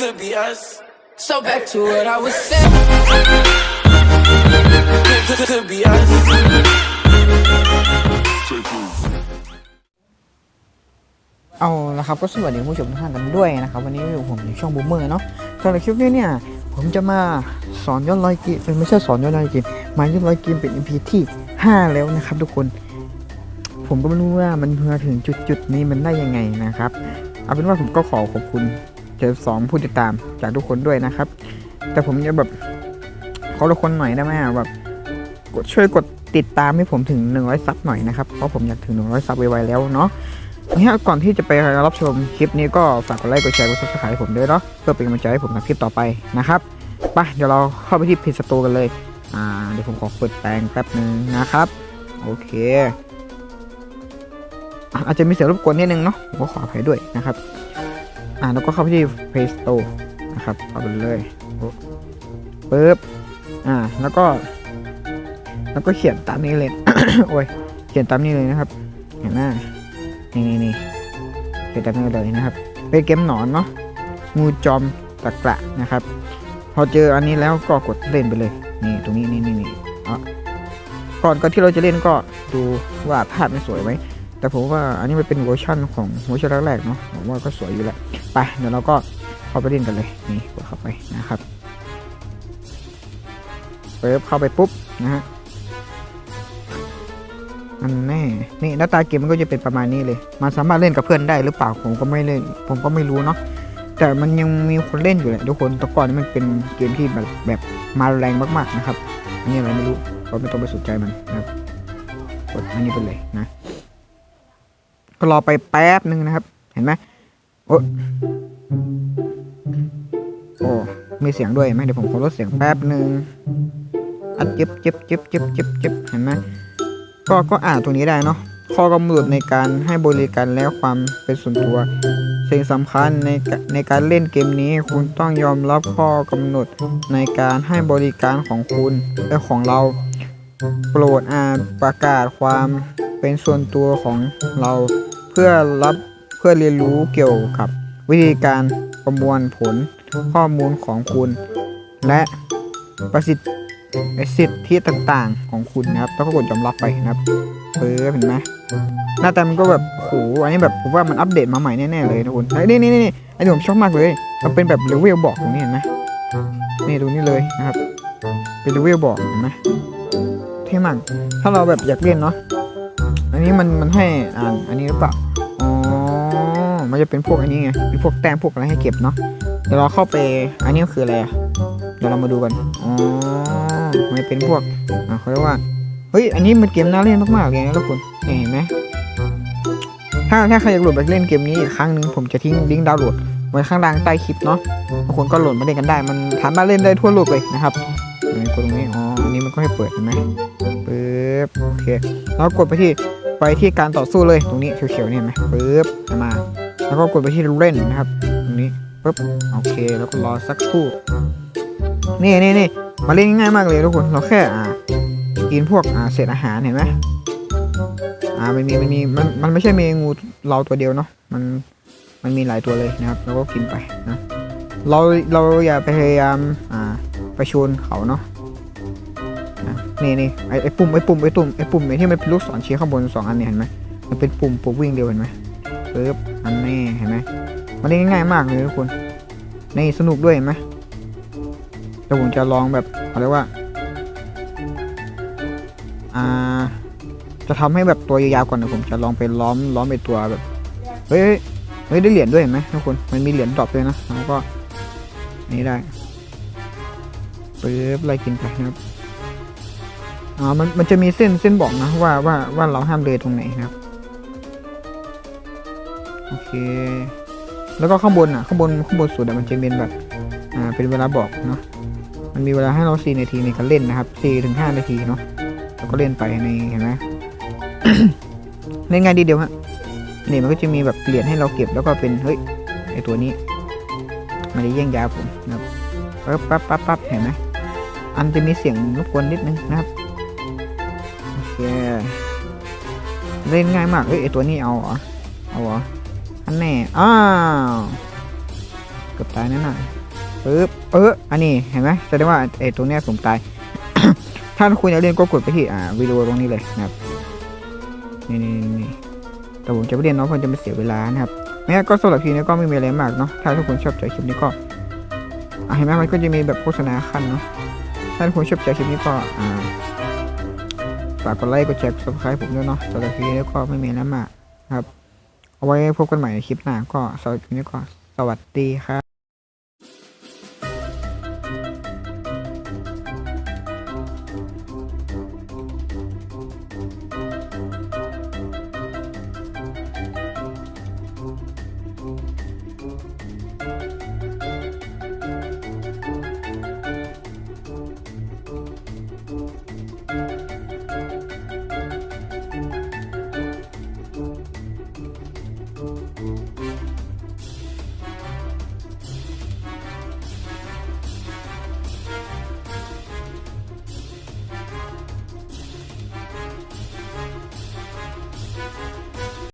could be us. So back to what I was saying. Could, could, could be us. เอาละครับก็สวัสดีผู้ชมทุกท่านกันด้วยนะครับวันนี้อยู่ผมในช่องบูมเมอร์เนาะสำหรับคลิปนี้เนี่ย ผมจะมาสอนย้อนรอยเกีเป็นไม่ใช่สอนย้อนรอยเกมมาย้อนรอยเกมเป็น EP ที่ 5 แล้วนะครับทุกคน ผมก็ไม่รู้ว่ามันมาถึงจุดจุดๆนี้มันได้ยังไงนะครับ เอาเป็นว่าผมก็ขอขอบคุณเจ็ดสองผู้ติดตามจากทุกคนด้วยนะครับ แต่ผมจะแบบขอทุกคนหน่อยได้ไหมอะแบบกดช่วยกดติดตามให้ผมถึง 100 ซับหน่อยนะครับ เพราะผมอยากถึง 100 ซับไวๆแล้วเนาะเนี่ยก่อนที่จะไปรับชมคลิปนี้ก็ฝากกดไลค์กดแชร์กดซับสไครต์ผมด้วยเนาะเพื่อเป็นกำลังใจให้ผมทำคลิปต่อไปนะครับไปเดี๋ยวเราเข้าไปที่เพจสตูกันเลย อ่า เดี๋ยวผมขอเปิดแปลงแป๊บนึงนะครับ โอเคอะอาจจะมีเสียงรบกวนนิดนึงเนาะผมก็ขออภัยด้วยนะครับ อ่าแล้วก็เข้าไปที่ Play Store นะครับเอาไปเลยปึ๊บอ่าแล้วก็แล้วก็เขียนตามนี้เลยโอ้ยเขียนตามนี้เลยนะครับ เห็นไหมนี่นี่นี่เป็นแบบนี้เลยนะครับ เป็นเกมหนอนเนาะงูจอมตะกระนะครับ พอเจออันนี้แล้วก็กดเล่นไปเลย นี่ตรงนี้นี่นี่นี่อาก่อนก่อนที่เราจะเล่นก็ดูว่าภาพมันสวยไหมแต่ผมว่าอันนี้มันเป็นเวอร์ชันของเวอร์ชันแรกๆเนาะผมว่าก็สวยอยู่แหละ ไปเดี๋ยวเราก็เข้าไปเล่นกันเลยนี่กดเข้าไปนะครับเปิบเข้าไปปุ๊บนะฮะอันแน่นี่หน้าตาเกมมันก็จะเป็นประมาณนี้เลย มันสามารถเล่นกับเพื่อนได้หรือเปล่าผมก็ไม่เล่นผมก็ไม่รู้เนาะแต่มันยังมีคนเล่นอยู่แหละทุกคนแต่ก่อนนี่มันเป็นเกมที่แบบแบบมาแรงมากๆนะครับ อันนี้อะไรไม่รู้ก็ไม่ต้องไปสนใจมันนะครับกดอันนี้ไปเลยนะก็รอไปแป๊บนึงนะครับ เห็นไหม โอ้โอ้มีเสียงด้วยไหมเดี๋ยวผมขอลดเสียงแป๊บหนึ่งอัดจ็บจ็บจ็บจ็บจ็บจ็บเห็นไหมก็ก็อ่านตรงนี้ได้เนาะข้อกำหนดในการให้บริการและความเป็นส่วนตัว สิ่งสำคัญในในการเล่นเกมนี้คุณต้องยอมรับข้อกำหนดในการให้บริการของคุณและของเรา โปรดอ่านประกาศความเป็นส่วนตัวของเรา เพื่อรับ เพื่อเรียนรู้เกี่ยวกับวิธีการประมวลผลข้อมูลของคุณ และประสิทธิสิทธิต่างๆของคุณนะครับแล้วก็กดยอมรับไปนะครับเออเห็นไหมหน้าตามันก็แบบโหอันนี้แบบผมว่ามันอัปเดตมาใหม่แน่ๆเลยนะคุณไอ้นี่นี่นี่ไอ้นี่ผมชอบมากเลยมันเป็นแบบเลเวลบอกตรงนี้เห็นไหมนี่ตรงนี้เลยนะครับ เป็นเลเวลบอกเห็นไหมเท่มากถ้าเราแบบอยากเล่นเนาะอันนี้มันมันให้อ่านอันนี้หรือเปล่า จะเป็นพวกอันนี้ไงเป็นพวกแต้มพวกอะไรให้เก็บเนาะเดี๋ยวเราเข้าไปอันนี้ก็คืออะไรอะเดี๋ยวเรามาดูกันอ๋อมันเป็นพวกอ่าเขาเรียกว่าเฮ้ยอันนี้มันเกมน่าเล่นมากๆเลยนะทุกคนเห็นไหมถ้าถ้าใครอยากโหลดไปเล่นเกมนี้อีกครั้งหนึ่งผมจะทิ้งลิงก์ดาวน์โหลดไว้ข้างล่างใต้คลิปเนาะทุกคนก็โหลดมาเล่นกันได้ มันสามารถเล่นได้ทั่วโลกเลยนะครับนี่กดตรงนี้ อ๋อ อันนี้มันก็ให้เปิดเห็นไหมปึ๊บ โอเค แล้วกดไปที่ ไปที่การต่อสู้เลย ตรงนี้เขียวๆนี่เห็นไหมปึ๊บ มา แล้วก็กดไปที่เล่นนะครับตรงนี้ปึ๊บโอเค แล้วก็รอสักครู่นี่นี่นี่มาเล่นง่ายมากเลยทุกคนเราแค่อ่ากินพวกอ่าเศษอาหารเห็นไหมอ่ามันมีมันมีมันมันไม่ใช่เมงูเราตัวเดียวเนาะมันมันมีหลายตัวเลยนะครับเราก็กินไปนะเราเราอย่าพยายามอ่าไปชนเขาเนาะนะนี่นี่ไอไอปุ่มไอปุ่มไอตุ่มไอปุ่มไอที่มันเป็นลูกศรชี้ข้างบนสองอันเนี่ยเห็นไหมมันเป็นปุ่มปุ่มวิ่งเดียวเห็นไหม ปึ๊บอันนี้เห็นไหมมันเล่นง่ายมากเลยทุกคน นี่สนุกด้วยเห็นไหมเดี๋ยวผมจะลองแบบอะไรว่า อ่า จะทำให้แบบตัวยาวๆก่อนนะผมจะลองไปล้อมล้อมไปตัวแบบ เฮ้ยเฮ้ยได้เหรียญด้วยเห็นไหมทุกคน มันมีเหรียญดรอปด้วยนะแล้วก็นี่ได้ปึ๊บไล่กินไปนะครับอ่ามันมันจะมีเส้นเส้นบอกนะว่าว่าว่าเราห้ามเลยตรงไหนนะครับ โอเค แล้วก็ข้างบนอะข้างบนข้างบนสุดอะมันจะเป็นแบบอ่าเป็นเวลาบอกเนาะมันมีเวลาให้เรา4นาทีในการเล่นนะครับ4ถึง5นาทีเนาะแล้วก็เล่นไปในเห็นไหมเล่นง่ายดีเดียวฮะนี่มันก็จะมีแบบเหรียญให้เราเก็บแล้วก็เป็นเฮ้ยไอตัวนี้มันจะแย่งยาผมนะครับปั๊บปั๊บปั๊บปั๊บเห็นไหมอันจะมีเสียงรบกวนนิดนึงนะครับโอเคเล่นง่ายมากเอ้ยไอตัวนี้เอาเหรอเอาเหรอ อันแน่อ้าวกกือบตายแน่นอนปึ๊บเอออันนี้เห็นไหมแสดงว่าไอ้ตรงเนี้ยผมตาย ถ้าคุณอยากเล่นก็กดไปที่อ่าวิดีโอตรงนี้เลยนะครับนี่นี่นี่แต่ผมจะไม่เล่นนาะเพราะจะไม่เสียเวลานะครับงั้ก็สำหรับคลิปนี้ก็ไม่มีอะไรมากเนาะถ้าทุกคนชอบใจคลิปนี้ก็เห็นไหมมันก็จะมีแบบโฆษณาขั้นเนาะถ้าทุกคนชอบใจคลิปนี้ก็อ่าฝากกดไลค์กดแชร์กด subscribe ผมด้วยเนาะสำหรับคลิปนี้ก็ไม่มีอะไรมากนะครับ เอาไว้พบกันใหม่ในคลิปหน้าก็สวัสดีก่อนสวัสดีครับ